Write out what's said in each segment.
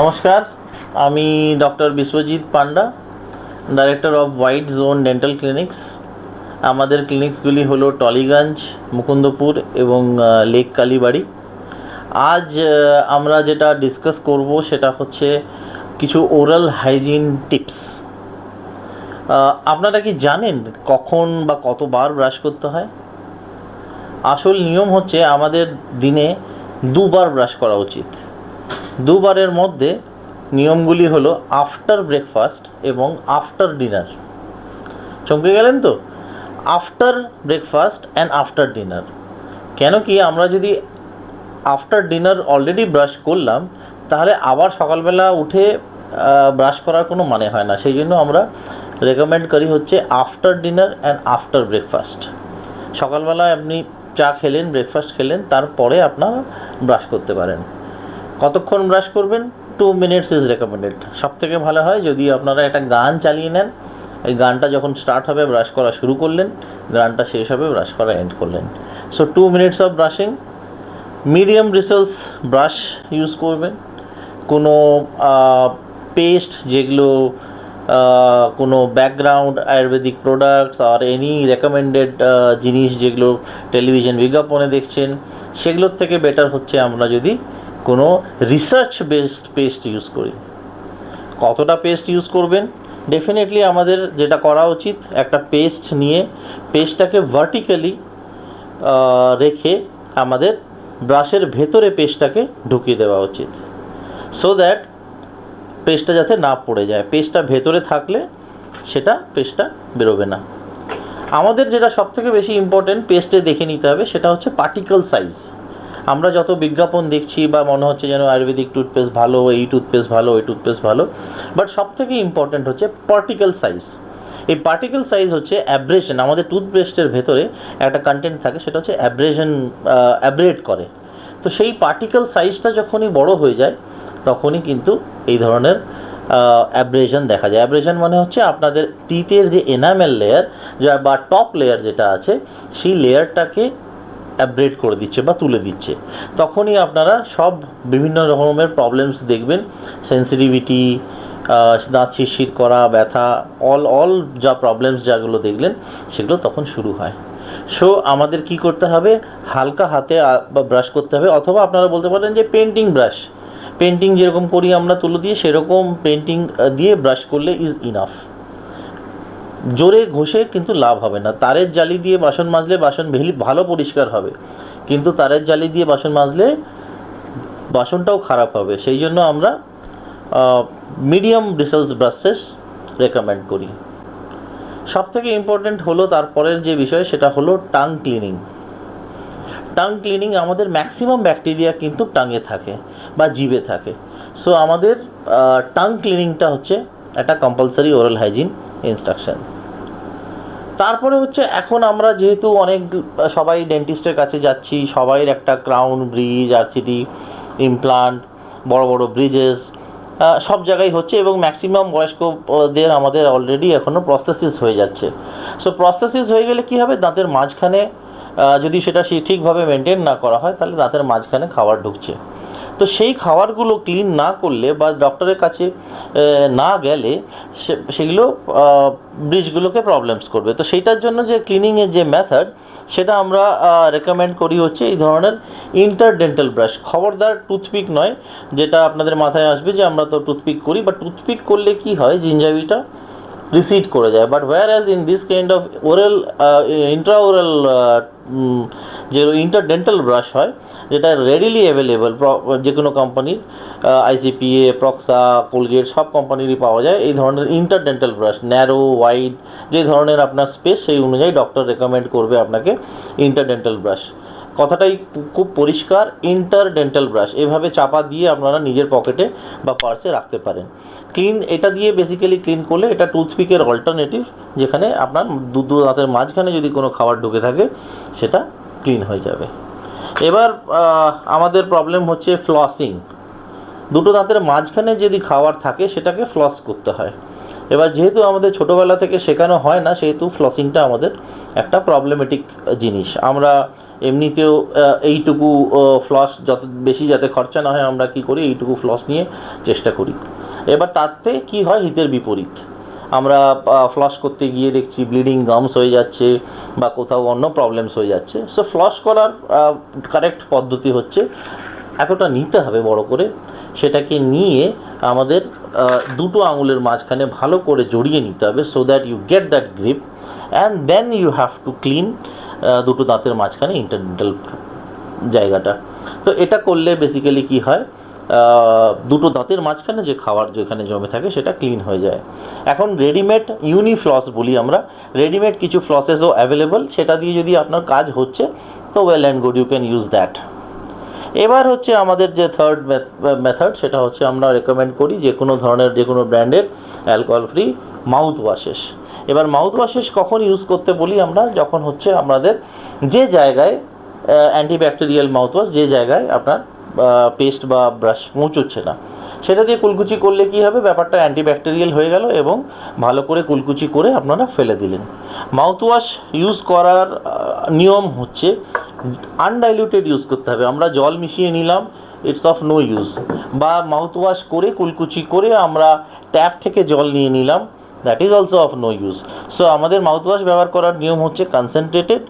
নমস্কার, আমি doctor Biswajit Panda director of White Zone dental clinics. আমাদের ক্লিনিক্সগুলি হলো টলিগঞ্জ, মুকুন্দপুর এবং লেক কালীবাড়ি। আজ আমরা যেটা ডিসকাস করব সেটা হচ্ছে কিছু ওরাল হাইজিন টিপস। আপনারা কি জানেন কখন বা কতবার ব্রাশ করতে হয়? আসল নিয়ম হচ্ছে আমাদের দিনে দুবার ব্রাশ করা উচিত। দুবারের মধ্যে নিয়মগুলি হলো আফটার ব্রেকফাস্ট এবং আফটার ডিনার চমকে গেলেন তো? After breakfast and after dinner কেন কি আমরা যদি আফটার ডিনার অলরেডি ব্রাশ করলাম, তাহলে আবার সকালবেলা উঠে ব্রাশ করার কোনো মানে হয় না। সেই জন্য আমরা রেকমেন্ড করি হচ্ছে after dinner and after breakfast সকালবেলায় আপনি চা খেলেন ব্রেকফাস্ট খেলেন, তারপরে আপনারা ব্রাশ করতে পারেন। কতক্ষণ ব্রাশ করবেন? টু মিনিটস ইজ রেকমেন্ডেড সব থেকে ভালো হয় যদি আপনারা একটা গান চালিয়ে নেন, এই গানটা যখন স্টার্ট হবে ব্রাশ করা শুরু করলেন, গানটা শেষ হবে ব্রাশ করা এন্ড করলেন। So two minutes of brushing medium bristles brush use করবেন। কোনো পেস্ট যেগুলো কোনো ব্যাকগ্রাউন্ড আয়ুর্বেদিক প্রোডাক্টস আর এনি রেকমেন্ডেড জিনিস যেগুলো টেলিভিশন বিজ্ঞাপনে দেখছেন, সেগুলোর থেকে বেটার হচ্ছে আমরা যদি কোনো রিসার্চ বেসড পেস্ট ইউজ করি। কতটা পেস্ট ইউজ করবেন? ডেফিনেটলি আমাদের যেটা করা উচিত, একটা পেস্ট নিয়ে পেস্টটাকে ভার্টিক্যালি রেখে আমাদের ব্রাশের ভেতরে পেস্টটাকে ঢুকিয়ে দেওয়া উচিত। সো দ্যাট পেস্টটা যাতে না পড়ে যায়। পেস্টটা ভেতরে থাকলে সেটা পেস্টটা বেরোবে না। আমাদের যেটা সবথেকে বেশি ইম্পর্টেন্ট পেস্টে দেখে নিতে হবে সেটা হচ্ছে পার্টিকল সাইজ আমরা যত বিজ্ঞাপন দেখছি বা মনে হচ্ছে যেন আয়ুর্বেদিক টুথপেস্ট ভালো, এই টুথপেস্ট ভালো, ওই টুথপেস্ট ভালো বাট সব থেকে ইম্পর্টেন্ট হচ্ছে পার্টিকল সাইজ এই পার্টিকল সাইজ হচ্ছে অ্যাব্রেশন আমাদের টুথপেস্টের ভেতরে একটা কন্টেন্ট থাকে, সেটা হচ্ছে অ্যাব্রেশন অ্যাব্রেড করে। তো সেই পার্টিকল সাইজটা যখনই বড় হয়ে যায়, তখনই কিন্তু এই ধরনের অ্যাব্রেশন দেখা যায়। অ্যাব্রেশন মানে হচ্ছে আপনাদের টিথের যে এনামেল লেয়ার যা বা টপ লেয়ার যেটা আছে, সেই লেয়ারটাকে অ্যাব্রেড করে দিচ্ছে বা তুলে দিচ্ছে। তখনই আপনারা সব বিভিন্ন রকমের প্রবলেমস দেখবেন। সেন্সিটিভিটি দাঁত শিরশির করা, ব্যথা অল অল যা প্রবলেমস যাগুলো দেখলেন, সেগুলো তখন শুরু হয়। সো আমাদের কি করতে হবে? হালকা হাতে বা ব্রাশ করতে হবে। অথবা আপনারা বলতে পারেন যে পেন্টিং ব্রাশ পেন্টিং যেরকম করি আমরা তুলো দিয়ে, সেরকম পেন্টিং দিয়ে ব্রাশ করলে ইজ ইনাফ জোরে ঘষে কিন্তু লাভ হবে না। তারের জালি দিয়ে বাসন মাজলে বাসন ভেলি ভালো পরিষ্কার হবে। কিন্তু তারের জালি দিয়ে বাসন মাজলে বাসনটাও খারাপ হবে। সেই জন্য আমরা মিডিয়াম ব্রিসেলস ব্রাশেস রেকমেন্ড করি। সব থেকে ইম্পর্টেন্ট হলো তারপরের যে বিষয়, সেটা হলো টাং ক্লিনিং টাং ক্লিনিং আমাদের ম্যাক্সিমাম ব্যাকটেরিয়া কিন্তু টাঙে থাকে বা জিভে থাকে। সো আমাদের টাং ক্লিনিংটা হচ্ছে একটা কম্পালসারি ওরাল হাইজিন ইনস্ট্রাকশন তারপরে হচ্ছে এখন আমরা যেহেতু অনেক, সবাই ডেন্টিস্টের কাছে যাচ্ছি সবাই একটা ক্রাউন ব্রিজ আরসিটি ইমপ্লান্ট বড় বড় ব্রিজেস সব জায়গায় হচ্ছে এবং ম্যাক্সিমাম বয়স্কদের আমাদের অলরেডি এখনও প্রসেসিস হয়ে যাচ্ছে। সো প্রসেসিস হয়ে গেলে কী হবে? দাঁতের মাঝখানে যদি সেটা সে ঠিকভাবে মেনটেন না করা হয়, তাহলে দাঁতের মাঝখানে খাবার ঢুকছে। তো সেই খাবারগুলো ক্লিন না করলে বা ডক্টরের কাছে না গেলে সেগুলো ব্রিজগুলোকে প্রবলেমস করবে। তো সেইটার জন্য যে ক্লিনিংয়ের যে মেথড সেটা আমরা রেকমেন্ড করি হচ্ছে এই ধরনের ইন্টারডেন্টাল ব্রাশ খবরদার টুথপিক নয়, যেটা আপনাদের মাথায় আসবে যে আমরা তো টুথপিক করি বা টুথপিক করলে কি হয় জিঞ্জাবিটা রিসিড করে যায়। But whereas in this kind of oral intra oral যে ইন্টারডেন্টাল ব্রাশ হয়, যেটা রেডিলি অ্যাভেলেবল যে কোনো কোম্পানির আইসিপিএ প্রক্সা কোলগেট সব কোম্পানিরই পাওয়া যায়, এই ধরনের ইন্টারডেন্টাল ব্রাশ ন্যারো ওয়াইড যে ধরনের আপনার স্পেস সেই অনুযায়ী ডক্টর রেকমেন্ড করবে আপনাকে ইন্টারডেন্টাল ব্রাশ কথাটাই খুব পরিষ্কার ইন্টারডেন্টাল ব্রাশ এভাবে চাপা দিয়ে আপনারা নিজের পকেটে বা পার্সে রাখতে পারেন। ক্লিন এটা দিয়ে বেসিক্যালি ক্লিন করলে এটা টুথপিকের অল্টারনেটিভ যেখানে আপনার দু দু দাঁতের মাঝখানে যদি কোনো খাবার ঢুকে থাকে, সেটা ক্লিন হয়ে যাবে। এবার আমাদের প্রবলেম হচ্ছে ফ্লসিং দুটো দাঁতের মাঝখানে যদি খাবার থাকে, সেটাকে ফ্লস করতে হয়। এবার যেহেতু আমাদের ছোটোবেলা থেকে শেখানো হয় না, সেহেতু ফ্লসিংটা আমাদের একটা প্রবলেমেটিক জিনিস। আমরা এমনিতেও এইটুকু ফ্লস যত বেশি যাতে খরচা না হয়, আমরা কি করি, এইটুকু ফ্লস নিয়ে চেষ্টা করি। এবার তাতে কি হয়, হিতের বিপরীত। আমরা ফ্লস করতে গিয়ে দেখছি ব্লিডিং গামস হয়ে যাচ্ছে বা কোথাও অন্য প্রবলেমস হয়ে যাচ্ছে। সো ফ্লস করার কারেক্ট পদ্ধতি হচ্ছে এতটা নিতে হবে বড় করে, সেটাকে নিয়ে আমাদের দুটো আঙুলের মাঝখানে ভালো করে জড়িয়ে নিতে হবে so that you get that grip and then you have to clean দুটো দাঁতের মাঝখানে ইন্টারডেন্টাল জায়গাটা। তো এটা করলে বেসিক্যালি কি হয় দুটো দাঁতের মাঝখানে যে খাবার যেখানে জমে থাকে সেটা ক্লিন হয়ে যায়। এখন রেডিমেড ইউনিফ্লস বলি আমরা রেডিমেড কিছু ফ্লসেসও অ্যাভেলেবল সেটা দিয়ে যদি আপনার কাজ হচ্ছে, তো well and good you can use that এবার হচ্ছে আমাদের যে থার্ড মেথড সেটা হচ্ছে আমরা রেকমেন্ড করি যে কোনো ধরনের যে কোনো ব্র্যান্ডের অ্যালকোহল ফ্রি মাউথ ওয়াশেস এবার মাউথ ওয়াশেস কখন ইউজ করতে বলি আমরা? যখন হচ্ছে আমাদের যে জায়গায় অ্যান্টিব্যাকটেরিয়াল মাউথ ওয়াশ যে জায়গায় আপনার পেস্ট বা ব্রাশ পৌঁছচ্ছে না, সেটা দিয়ে কুলকুচি করলে কি হবে? ব্যাপারটা অ্যান্টিব্যাকটেরিয়াল হয়ে গেল এবং ভালো করে কুলকুচি করে আপনারা ফেলে দিলেন। মাউথওয়াশ ইউজ করার নিয়ম হচ্ছে আনডাইলিউটেড ইউজ করতে হবে। আমরা জল মিশিয়ে নিলাম ইটস অফ নো ইউজ বা মাউথওয়াশ করে, কুলকুচি করে আমরা ট্যাপ থেকে জল নিয়ে নিলাম that is also of no use so আমাদের মাউথওয়াশ ব্যবহার করার নিয়ম হচ্ছে কনসেন্ট্রেটেড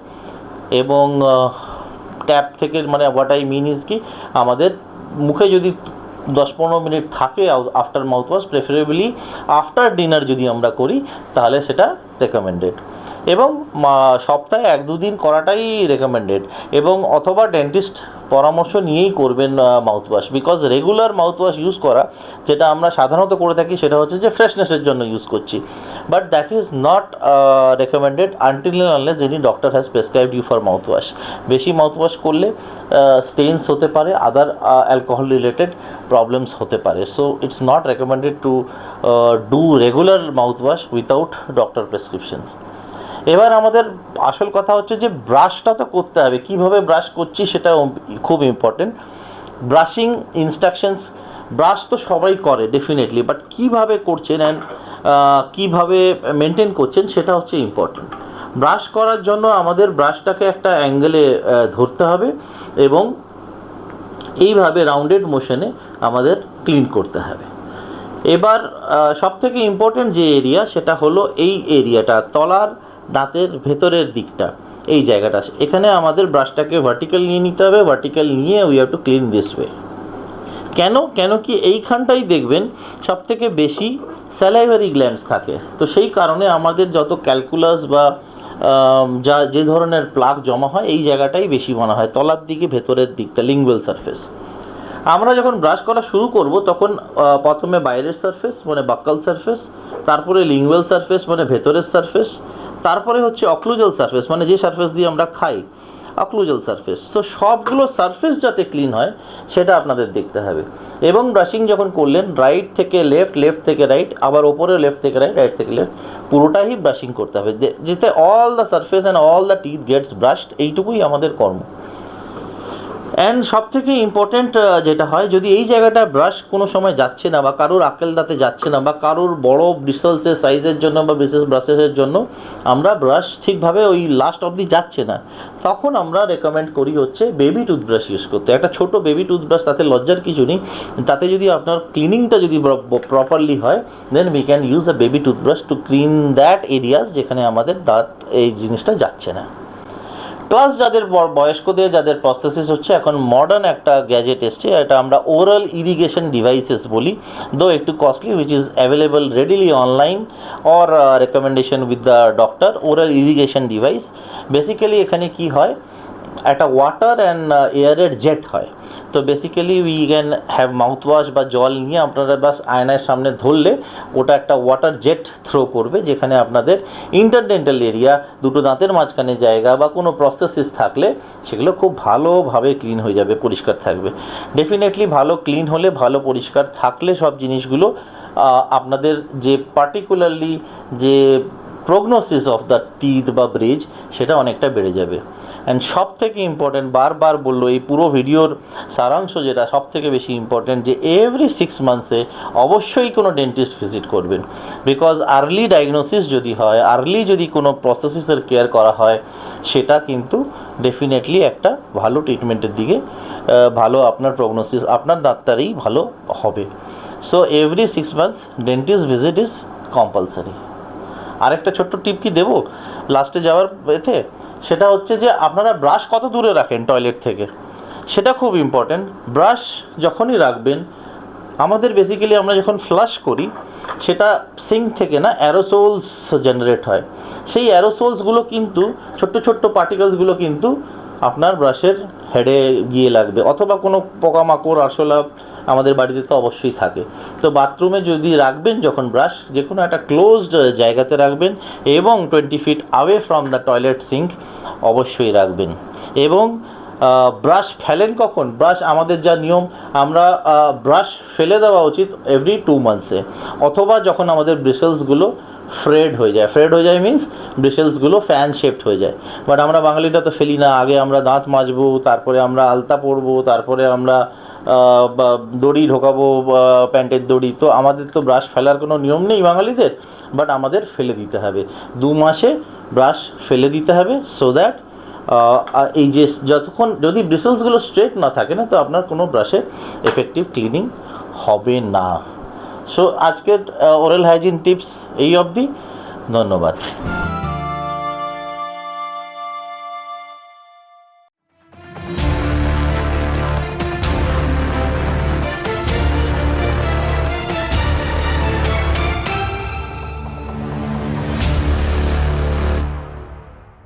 এবং ট্যাপ থেকে মানে হোয়াট আই মিন ইজ কি, আমাদের মুখে যদি দশ পনেরো মিনিট থাকে after mouthwash preferably after dinner যদি আমরা করি, তাহলে সেটা রেকমেন্ডেড এবং সপ্তাহে এক দুদিন করাটাই রেকমেন্ডেড এবং অথবা ডেন্টিস্ট পরামর্শ নিয়েই করবেন mouthwash because regular mouthwash use করা, যেটা আমরা সাধারণত করে থাকি সেটা হচ্ছে যে ফ্রেশনেসের জন্য ইউজ করছি। But that is not recommended until unless any doctor has prescribed you for mouthwash বেশি মাউথওয়াশ করলে স্টেইনস হতে পারে আদার অ্যালকোহল রিলেটেড প্রবলেমস হতে পারে। So it's not recommended to do regular mouthwash without doctor prescription এবার আমাদের আসল কথা হচ্ছে যে ব্রাশটা তো করতে হবে। কীভাবে ব্রাশ করছি সেটা খুব ইম্পর্টেন্ট ব্রাশিং ইনস্ট্রাকশনস ব্রাশ তো সবাই করে ডেফিনেটলি বাট কীভাবে করছেন অ্যান্ড কীভাবে মেনটেন করছেন সেটা হচ্ছে ইম্পর্টেন্ট ব্রাশ করার জন্য আমাদের ব্রাশটাকে একটা অ্যাঙ্গেলে ধরতে হবে এবং এইভাবে রাউন্ডেড মোশনে আমাদের ক্লিন করতে হবে। এবার সব থেকে ইম্পর্টেন্ট যে এরিয়া সেটা হলো এই এরিয়াটা তলার দাঁতের ভেতরের দিকটা, এই জায়গাটা। এখানে আমাদের ব্রাশটাকে ভার্টিক্যাল নিয়ে নিতে হবে ভার্টিক্যাল নিয়ে we have to clean this way কেন? কেন কি এইখানটাই দেখবেন সব থেকে বেশি স্যালাইভারি গ্ল্যান্ডস থাকে। তো সেই কারণে আমাদের যত ক্যালকুলাস বা যা, যে ধরনের প্লাক জমা হয়, এই জায়গাটাই বেশি মনে হয়, তলার দিকে ভেতরের দিকটা লিঙ্গুয়াল সারফেস আমরা যখন ব্রাশ করা শুরু করব, তখন প্রথমে বাইরের সারফেস মানে বাক্কাল সারফেস তারপরে লিঙ্গুয়াল সারফেস মানে ভেতরের সারফেস তারপরে হচ্ছে অক্লুজাল সারফেস মানে যে সারফেস দিয়ে আমরা খাই অক্লুজাল সারফেস তো সবগুলো সারফেস যাতে ক্লিন হয়, সেটা আপনাদের দেখতে হবে। এবং ব্রাশিং যখন করলেন রাইট থেকে লেফট লেফট থেকে রাইট আবার ওপরে লেফট থেকে রাইট রাইট থেকে লেফট পুরোটাই ব্রাশিং করতে হবে। যেতে all the surface and all the teeth gets brushed এইটুকুই আমাদের কর্ম। অ্যান্ড সব থেকে ইম্পর্টেন্ট যেটা হয়, যদি এই জায়গাটা ব্রাশ কোনো সময় যাচ্ছে না বা কারোর আকেল দাঁতে যাচ্ছে না বা কারোর বড় ব্রিসলসের সাইজের জন্য বা বিশেষ ব্রাশেসের জন্য আমরা ব্রাশ ঠিকভাবে ওই লাস্ট অবধি যাচ্ছে না, তখন আমরা রেকমেন্ড করি হচ্ছে বেবি টুথব্রাশ ইউজ করতে। একটা ছোট বেবি টুথব্রাশ তাতে লজ্জার কিছু নেই। তাতে যদি আপনার ক্লিনিংটা যদি প্রপারলি হয় then we can use a baby toothbrush to clean that areas যেখানে আমাদের দাঁত এই জিনিসটা যাচ্ছে না। প্লাস যাদের বয়স্কদের যাদের প্রসেসিস হচ্ছে, এখন মডার্ন একটা গ্যাজেট এসছে, এটা আমরা ওরাল ইরিগেশন ডিভাইসেস বলি দো একটু costly which is available readily online or recommendation with the doctor oral irrigation device basically এখানে কি হয়, একটা ওয়াটার অ্যান্ড এয়ারের জেট হয়। তো basically we can have mouth wash বা জল নিয়ে আপনারা বাস আয়নার সামনে ধরলে ওটা একটা ওয়াটার জেট থ্রো করবে, যেখানে আপনাদের ইন্টারডেন্টাল এরিয়া দুটো দাঁতের মাঝখানে জায়গা বা কোনো প্রসেসিস থাকলে সেগুলো খুব ভালোভাবে ক্লিন হয়ে যাবে, পরিষ্কার থাকবে। ডেফিনেটলি ভালো ক্লিন হলে ভালো পরিষ্কার থাকলে সব জিনিসগুলো আপনাদের যে পার্টিকুলারলি যে প্রগনোসিস অফ দ্য টিথ বা ব্রিজ সেটা অনেকটা বেড়ে যাবে। অ্যান্ড সব থেকে ইম্পর্টেন্ট বারবার বলল এই পুরো ভিডিওর সারাংশ যেটা সব থেকে বেশি ইম্পর্টেন্ট যে এভরি সিক্স মান্থসে অবশ্যই কোনো ডেন্টিস্ট ভিজিট করবেন। বিকজ আর্লি ডায়াগনোসিস যদি হয় আর্লি যদি কোনো প্রসেসিসের কেয়ার করা হয়, সেটা কিন্তু ডেফিনেটলি একটা ভালো ট্রিটমেন্টের দিকে ভালো আপনার প্রগনোসিস আপনার ডাক্তারেই ভালো হবে। So every six months dentist visit is compulsory আরেকটা ছোট্ট টিপ কি দেবো? লাস্টে যাওয়ার এতে সেটা হচ্ছে যে আপনারা ব্রাশ কত দূরে রাখেন টয়লেট থেকে? সেটা খুব ইম্পর্ট্যান্ট ব্রাশ যখনই রাখবেন, আমাদের বেসিক্যালি আমরা যখন ফ্লাশ করি, সেটা সিঙ্ক থেকে না অ্যারোসোলস জেনারেট হয়। সেই অ্যারোসোলসগুলো কিন্তু, ছোট্ট ছোট্ট পার্টিকেলসগুলো কিন্তু আপনার ব্রাশের হেডে গিয়ে লাগবে। অথবা কোনো পোকামাকড়, আরশোলা আমাদের বাড়িতে তো অবশ্যই থাকে। তো বাথরুমে যদি রাখবেন যখন ব্রাশ যে কোনো একটা ক্লোজড জায়গাতে রাখবেন এবং twenty feet away from the toilet sink অবশ্যই রাখবেন। এবং ব্রাশ ফেলেন কখন? ব্রাশ আমাদের যা নিয়ম, আমরা ব্রাশ ফেলে দেওয়া উচিত এভরি টু মান্থসে অথবা যখন আমাদের ব্রিসেলসগুলো ফ্রেড হয়ে যায়। ফ্রেড হয়ে যায় মিন্স ব্রিসেলসগুলো ফ্যান শেপড হয়ে যায়। বাট আমরা বাঙালিটা তো ফেলি না, আগে আমরা দাঁত মাজবো, তারপরে আমরা আলতা পরবো, তারপরে আমরা দড়ি ঢোকাবো প্যান্টের দড়ি, তো আমাদের তো ব্রাশ ফেলার কোনো নিয়ম নেই বাঙালিদের বাট আমাদের ফেলে দিতে হবে। দু মাসে ব্রাশ ফেলে দিতে হবে সো দ্যাট এই যে যতক্ষণ, যদি ব্রিসেলসগুলো স্ট্রেট না থাকে না, তো আপনার কোনো ব্রাশে এফেক্টিভ ক্লিনিং হবে না। সো আজকের ওরাল হাইজিন টিপস এই অবধি। ধন্যবাদ।